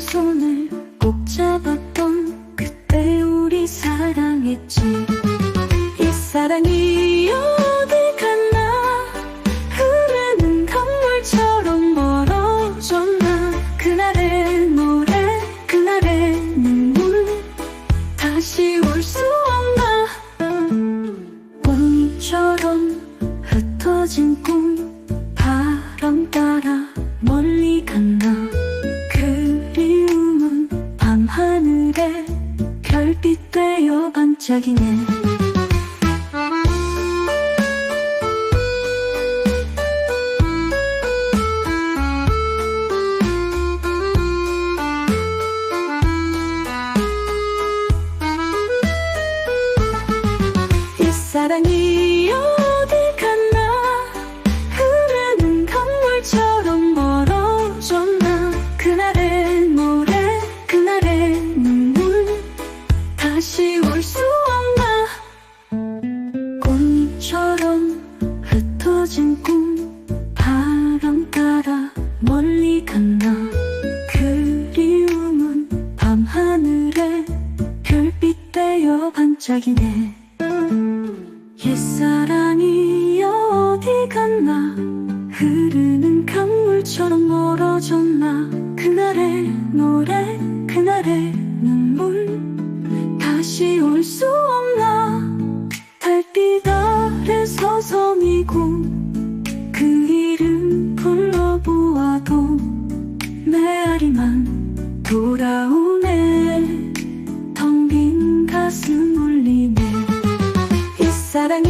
손을 꼭 잡았던 그때 우리 사랑했지. 이 사랑이 어디 갔나? 흐르는 강물처럼 멀어졌나? 그날의 노래 그날의 눈물. 다시 올 수 없나? 꽃처럼 흩어진 별빛 되어 반짝이네 이 사랑이 멀리 갔나? 그리움은 밤하늘에 별빛 되어 반짝이네. 옛사랑이 어디 갔나? 흐르는 강물처럼 멀어졌나? 그날의 노래 그날의 눈물. 다시 올 수 없나? 달빛 아래 서성이고 돌아